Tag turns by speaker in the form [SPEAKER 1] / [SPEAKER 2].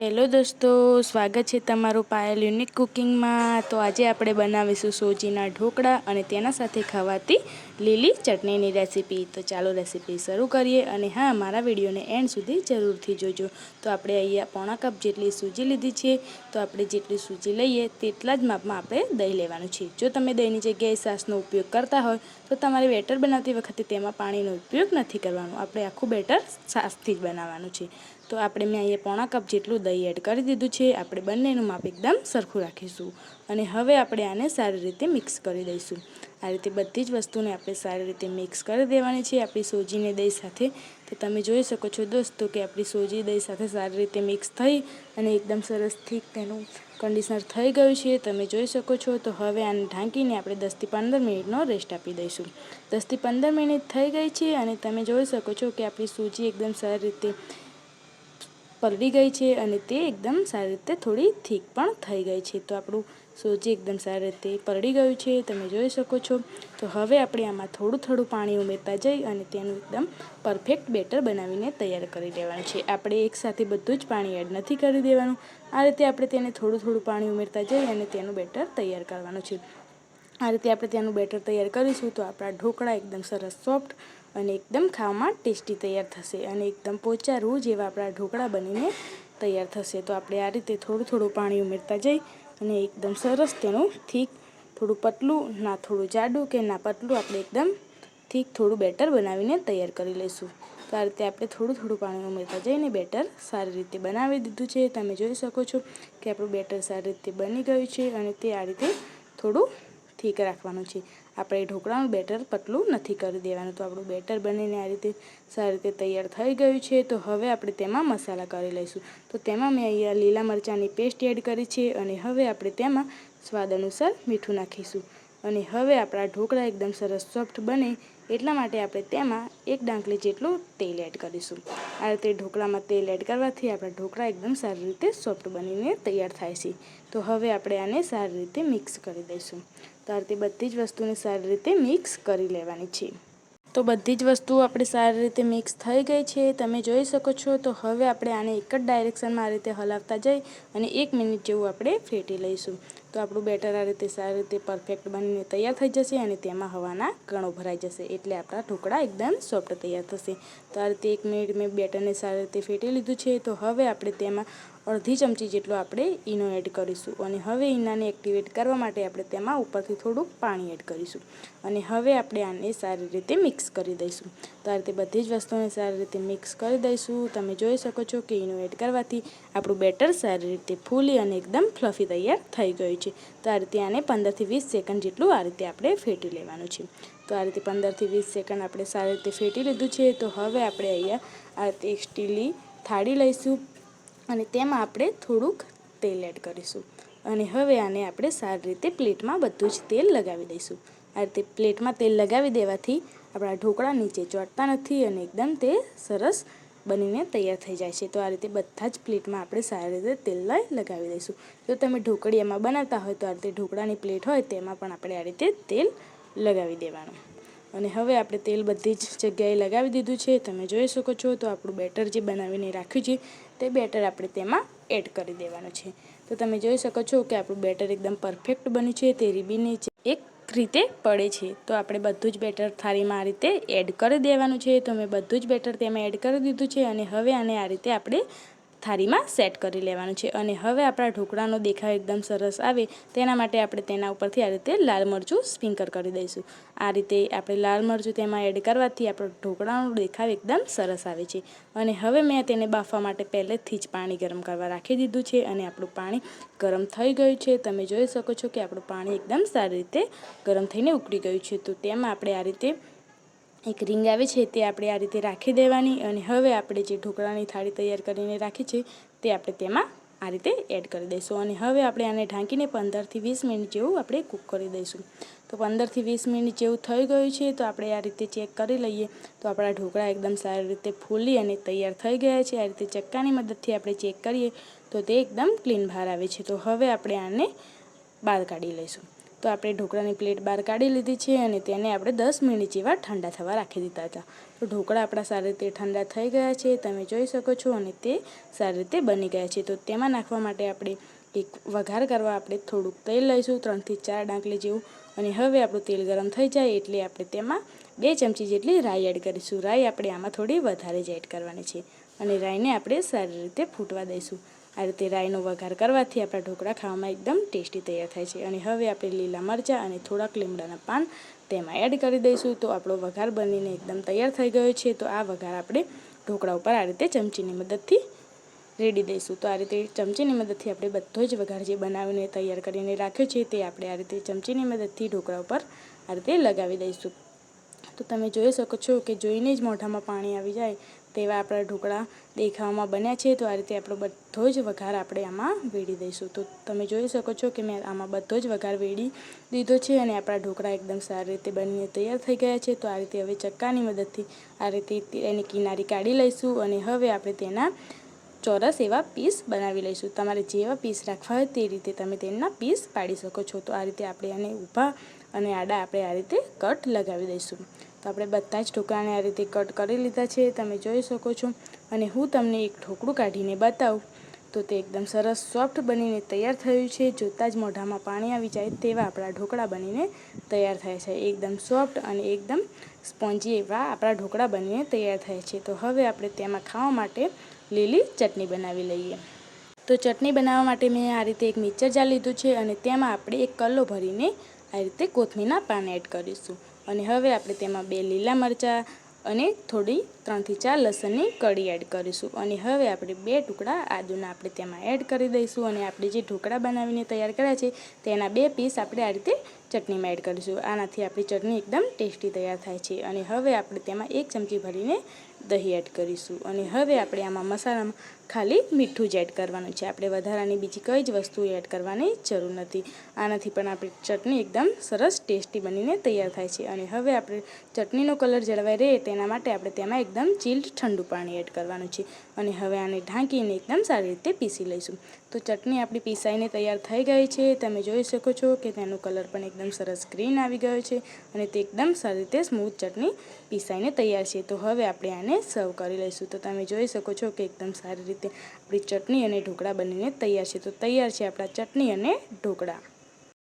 [SPEAKER 1] Hello દોસ્તો, સ્વાગત છે તમારું પાયલ યુનિક કુકિંગમાં. તો આજે આપણે બનાવીશું સોજીના ઢોકળા અને તેના સાથે ખવાતી લીલી ચટણીની રેસીપી. તો ચાલો રેસીપી શરૂ કરીએ અને હા, મારા વિડીયોને એન્ડ સુધી જરૂરથી જોજો. તો આપણે અહીંયા પોણા કપ જેટલી સૂજી લીધી છે. તો આપણે જેટલી સૂજી લઈએ તેટલા જ માપમાં આપણે દહીં લેવાનું છે. જો તમે દહીંની જગ્યાએ સાસનો ઉપયોગ કરતા હોય, તો તમારે બેટર બનાવતી વખતે તેમાં પાણીનો ઉપયોગ નથી કરવાનો. આપણે આખું બેટર સાસથી જ બનાવવાનું છે. તો આપણે મેં અહીંયા પોણા કપ જેટલું દહીં એડ કરી દીધું છે. આપણે બંનેનું માપ એકદમ સરખું રાખીશું. અને હવે આપણે આને સારી રીતે મિક્સ કરી દઈશું. આ રીતે બધી જ વસ્તુને આપણે સારી રીતે મિક્સ કરી દેવાની છે. આપણી સોજીને દહીં સાથે. તો તમે જોઈ શકો છો દોસ્તો કે આપણી સોજી દહીં સાથે સારી રીતે મિક્સ થઈ અને એકદમ સરસ ઠીક તેનું કન્ડિશનર થઈ ગયું છે. તમે જોઈ શકો છો. તો હવે આને ઢાંકીને આપણે દસથી પંદર મિનિટનો રેસ્ટ આપી દઈશું. દસથી પંદર મિનિટ થઈ ગઈ છે અને તમે જોઈ શકો છો કે આપણી સૂજી એકદમ સારી રીતે પલળી ગઈ છે અને તે એકદમ સારી રીતે થોડી થીક પણ થઈ ગઈ છે. તો આપણું સોજી એકદમ સારી રીતે પડી ગયું છે, તમે જોઈ શકો છો. તો હવે આપણે આમાં થોડું થોડું પાણી ઉમેરતા જઈ અને તેનું એકદમ પરફેક્ટ બેટર બનાવીને તૈયાર કરી દેવાનું છે. આપણે એકસાથે બધું જ પાણી એડ નથી કરી દેવાનું. આ રીતે આપણે તેને થોડું થોડું પાણી ઉમેરતા જઈ અને તેનું બેટર તૈયાર કરવાનું છે. આ રીતે આપણે તેનું બેટર તૈયાર કરીશું તો આપણા ઢોકળા એકદમ સરસ સોફ્ટ અને એકદમ ખાવામાં ટેસ્ટી તૈયાર થશે અને એકદમ પોચા રૂ જેવા આપણા ઢોકળા બનીને તૈયાર થશે. તો આપણે આ રીતે થોડું થોડું પાણી ઉમેરતા જઈ અને એકદમ સરસ તેનું થીક થોડું પતલું, ના થોડું જાડું કે ના પતલું, આપણે એકદમ થીક થોડું બેટર બનાવીને તૈયાર કરી લઈશું. તો આ રીતે આપણે થોડું થોડું પાણી ઉમેરતા જઈને બેટર સારી રીતે બનાવી દીધું છે. તમે જોઈ શકો છો કે આપણું બેટર સારી રીતે બની ગયું છે અને તે આ રીતે થોડું થીક રાખવાનું છે. આપણે ઢોકળાનું બેટર પતલું નથી કરી દેવાનું. તો આપણું બેટર બનીને આ રીતે સારી રીતે તૈયાર થઈ ગયું છે. તો હવે આપણે તેમાં મસાલા કરી લઈશું. તો તેમાં મેં અહીંયા લીલા મરચાંની પેસ્ટ એડ કરી છે અને હવે આપણે તેમાં સ્વાદ અનુસાર મીઠું નાખીશું. અને હવે આપણા ઢોકળા એકદમ સરસ સોફ્ટ બને એટલા માટે આપણે તેમાં એક ડાંકલી જેટલું તેલ એડ કરીશું. આ રીતે ઢોકળામાં તેલ એડ કરવાથી આપણા ઢોકળા એકદમ સારી રીતે સોફ્ટ બનીને તૈયાર થાય છે. તો હવે આપણે આને સારી રીતે મિક્સ કરી દઈશું. તો આ રીતે બધી જ વસ્તુને સારી રીતે મિક્સ કરી લેવાની છે. તો બધી જ વસ્તુઓ આપણે સારી રીતે મિક્સ થઈ ગઈ છે. તમે જોઈ શકો છો તો હવે આપણે આને એક જ ડાયરેક્શનમાં આ રીતે હલાવતા જઈ અને એક મિનિટ જેવું આપણે ફેટી લઈશું. તો આપણું બેટર આ રીતે સારી રીતે પરફેક્ટ બનીને તૈયાર થઈ જશે અને તેમાં હવાના કણો ભરાઈ જશે એટલે આપણા ઢોકળા એકદમ સોફ્ટ તૈયાર થશે. તો આ રીતે એક મિનિટ મેં બેટરને સારી રીતે ફેટી લીધું છે. તો હવે આપણે તેમાં અડધી ચમચી જેટલો આપણે ઈનો એડ કરીશું અને હવે ઈનાને એક્ટિવેટ કરવા માટે આપણે તેમાં ઉપરથી થોડુંક પાણી એડ કરીશું અને હવે આપણે આને સારી રીતે મિક્સ કરી દઈશું. તો આ રીતે બધી જ વસ્તુને સારી રીતે મિક્સ કરી દઈશું. તમે જોઈ શકો છો કે ઈનો એડ કરવાથી આપણું બેટર સારી રીતે ફૂલી અને એકદમ ફ્લફી તૈયાર થઈ ગયું છે. તો આ રીતે આને પંદરથી વીસ સેકન્ડ જેટલું આ રીતે આપણે ફેટી લેવાનું છે. તો આ રીતે પંદરથી વીસ સેકન્ડ આપણે સારી રીતે ફેટી લીધું છે. તો હવે આપણે અહીંયા આ રીતે સ્ટીલની થાળી લઈશું. અને તેમાં આપણે થોડુંક તેલ એડ કરીશું. અને હવે આને આપણે સારી રીતે પ્લેટમાં બધું જ તેલ લગાવી દઈશું. આ રીતે પ્લેટમાં તેલ લગાવી દેવાથી આપણા ઢોકળા નીચે ચોટતા નથી અને એકદમ તે સરસ બનીને તૈયાર થઈ જાય છે. તો આ રીતે બધા જ પ્લેટમાં આપણે સારી રીતે તેલ લગાવી દઈશું. જો તમે ઢોકળીયામાં બનાવતા હોય તો આ રીતે ઢોકળાની પ્લેટ હોય તેમાં પણ આપણે આ રીતે તેલ લગાવી દેવાનું. અને હવે આપણે તેલ બધી જ જગ્યાએ લગાવી દીધું છે. તમે જોઈ શકો છો તો આપણું બેટર જે બનાવીને રાખ્યું છે તે બેટર આપણે તેમાં એડ કરી દેવાનું છે. તો તમે જોઈ શકો છો કે આપણું બેટર એકદમ પરફેક્ટ બન્યું છે. તે રીબીની એક રીતે પડે છે. તો આપણે બધું જ બેટર થાળીમાં આ રીતે એડ કરી દેવાનું છે. તો મેં બધું જ બેટર તેમાં એડ કરી દીધું છે અને હવે આને આ રીતે આપણે થાળીમાં સેટ કરી લેવાનું છે. અને હવે આપણા ઢોકળાનો દેખાવ એકદમ સરસ આવે, તેના માટે આપણે તેના ઉપરથી આ રીતે લાલ મરચું સ્પ્રિંકર કરી દઈશું. આ રીતે આપણે લાલ મરચું તેમાં એડ કરવાથી આપણો ઢોકળાનો દેખાવ એકદમ સરસ આવે છે. અને હવે મેં તેને બાફવા માટે પહેલેથી જ પાણી ગરમ કરવા રાખી દીધું છે અને આપણું પાણી ગરમ થઈ ગયું છે. તમે જોઈ શકો છો કે આપણું પાણી એકદમ સારી રીતે ગરમ થઈને ઉકળી ગયું છે. તો તેમાં આપણે આ રીતે એક રિંગ આવે છે, તે આપણે આ રીતે રાખી દેવાની અને હવે આપણે જે ઢોકળાની થાળી તૈયાર કરીને રાખી છે, તે આપણે તેમાં આ રીતે એડ કરી દઈશું અને હવે આપણે આને ઢાંકીને પંદરથી વીસ મિનિટ જેવું આપણે કૂક કરી દઈશું. તો પંદરથી વીસ મિનિટ જેવું થઈ ગયું છે, તો આપણે આ રીતે ચેક કરી લઈએ. તો આપણા ઢોકળા એકદમ સારી રીતે ફૂલી અને તૈયાર થઈ ગયા છે, આ રીતે ચક્કાની મદદથી આપણે ચેક કરીએ તો તે એકદમ ક્લીન બહાર આવે છે. તો હવે આપણે આને બહાર કાઢી લઈશું. તો આપણે ઢોકળાની પ્લેટ બહાર કાઢી લીધી છે અને તેને આપણે દસ મિનિટ જેવા ઠંડા થવા રાખી દીધા હતા. તો ઢોકળા આપણા સારી રીતે ઠંડા થઈ ગયા છે, તમે જોઈ શકો છો અને તે સારી રીતે બની ગયા છે. તો તેમાં નાખવા માટે આપણે એક વઘાર કરવા આપણે થોડુંક તેલ લઈશું, ત્રણથી ચાર ડાંકલી જેવું. અને હવે આપણું તેલ ગરમ થઈ જાય એટલે આપણે તેમાં બે ચમચી જેટલી રાઈ એડ કરીશું. રાઈ આપણે આમાં થોડી વધારે જ એડ કરવાની છે અને રાઈને આપણે સારી રીતે ફૂટવા દઈશું. આ રીતે રાઈનો વઘાર કરવાથી આપણા ઢોકળા ખાવામાં એકદમ ટેસ્ટી તૈયાર થાય છે. અને હવે આપણે લીલા મરચાં અને થોડાક લીમડાના પાન તેમાં એડ કરી દઈશું. તો આપણો વઘાર બનીને એકદમ તૈયાર થઈ ગયો છે. તો આ વઘાર આપણે ઢોકળા ઉપર આ રીતે ચમચીની મદદથી રેડી દઈશું. તો આ રીતે ચમચીની મદદથી આપણે બધો જ વઘાર જે બનાવીને તૈયાર કરીને રાખ્યો છે તે આપણે આ રીતે ચમચીની મદદથી ઢોકળા ઉપર આ રીતે લગાવી દઈશું. તો તમે જોઈ શકો છો કે જોઈને જ મોઢામાં પાણી આવી જાય તેવા આપણા ઢોકળા દેખાવામાં બન્યા છે. તો આ રીતે આપણો બધો જ વઘાર આપણે આમાં વેડી દઈશું. તો તમે જોઈ શકો છો કે મેં આમાં બધો જ વઘાર વેડી દીધો છે અને આપણા ઢોકળા એકદમ સારી રીતે બનીને તૈયાર થઈ ગયા છે. તો આ રીતે હવે ચક્કાની મદદથી આ રીતે એની કિનારી કાઢી લઈશું અને હવે આપણે તેના ચોરસ એવા પીસ બનાવી લઈશું. તમારે જેવા પીસ રાખવા હોય તે રીતે તમે તેના પીસ પાડી શકો છો. તો આ રીતે આપણે આને ઊભા અને આડા આપણે આ રીતે કટ લગાવી દઈશું. તો આપણે બધા જ ઢોકળાને આ રીતે કટ કરી લીધા છે, તમે જોઈ શકો છો. અને હું તમને એક ઢોકળું કાઢીને બતાવું. તો તે એકદમ સરસ સોફ્ટ બનીને તૈયાર થયું છે. જોતાં જ મોઢામાં પાણી આવી જાય તેવા આપણા ઢોકળા બનીને તૈયાર થાય છે. એકદમ સોફ્ટ અને એકદમ સ્પોન્જી એવા આપણા ઢોકળા બનીને તૈયાર થાય છે. તો હવે આપણે તેમાં ખાવા માટે લીલી ચટણી બનાવી લઈએ. તો ચટણી બનાવવા માટે મેં આ રીતે એક મિક્સર જાર લીધું છે અને તેમાં આપણે એક કલ્લો ભરીને આ રીતે કોથમીના પાન એડ કરીશું. અને હવે આપણે તેમાં બે લીલા મરચાં અને થોડી ત્રણથી ચાર લસણની કળી એડ કરીશું. અને હવે આપણે બે ટુકડા આદુના આપણે તેમાં એડ કરી દઈશું. અને આપણે જે ઢોકળા બનાવીને તૈયાર કર્યા છે, તેના બે પીસ આપણે આ રીતે ચટણીમાં એડ કરીશું. આનાથી આપણી ચટણી એકદમ ટેસ્ટી તૈયાર થાય છે. અને હવે આપણે તેમાં એક ચમચી ભરીને દહીં એડ કરીશું. અને હવે આપણે આમાં મસાલામાં ખાલી મીઠું જ એડ કરવાનું છે. આપણે વધારાની બીજી કઈ જ વસ્તુ એડ કરવાની જરૂર નથી. આનાથી પણ આપણી ચટણી એકદમ સરસ ટેસ્ટી બનીને તૈયાર થાય છે. અને હવે આપણે ચટણીનો કલર જળવાઈ રહે તેના માટે આપણે તેમાં એકદમ ચીલ્ડ ઠંડુ પાણી એડ કરવાનું છે. અને હવે આને ઢાંકીને એકદમ સારી રીતે પીસી લઈશું. તો ચટણી આપણી પીસાઈને તૈયાર થઈ ગઈ છે. તમે જોઈ શકો છો કે તેનો કલર પણ એકદમ સરસ ગ્રીન આવી ગયો છે અને તે એકદમ સારી રીતે સ્મૂથ ચટણી પીસાઈને તૈયાર છે. તો હવે આપણે આને સર્વ કરી લઈશું. તો તમે જોઈ શકો છો કે એકદમ સારી રીતે આપણી ચટણી અને ઢોકળા બનીને તૈયાર છે. તો તૈયાર છે આપણા ચટણી અને ઢોકળા.